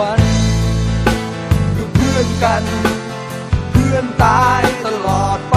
วันคือเพื่อนกัน เพื่อนตายตลอดไป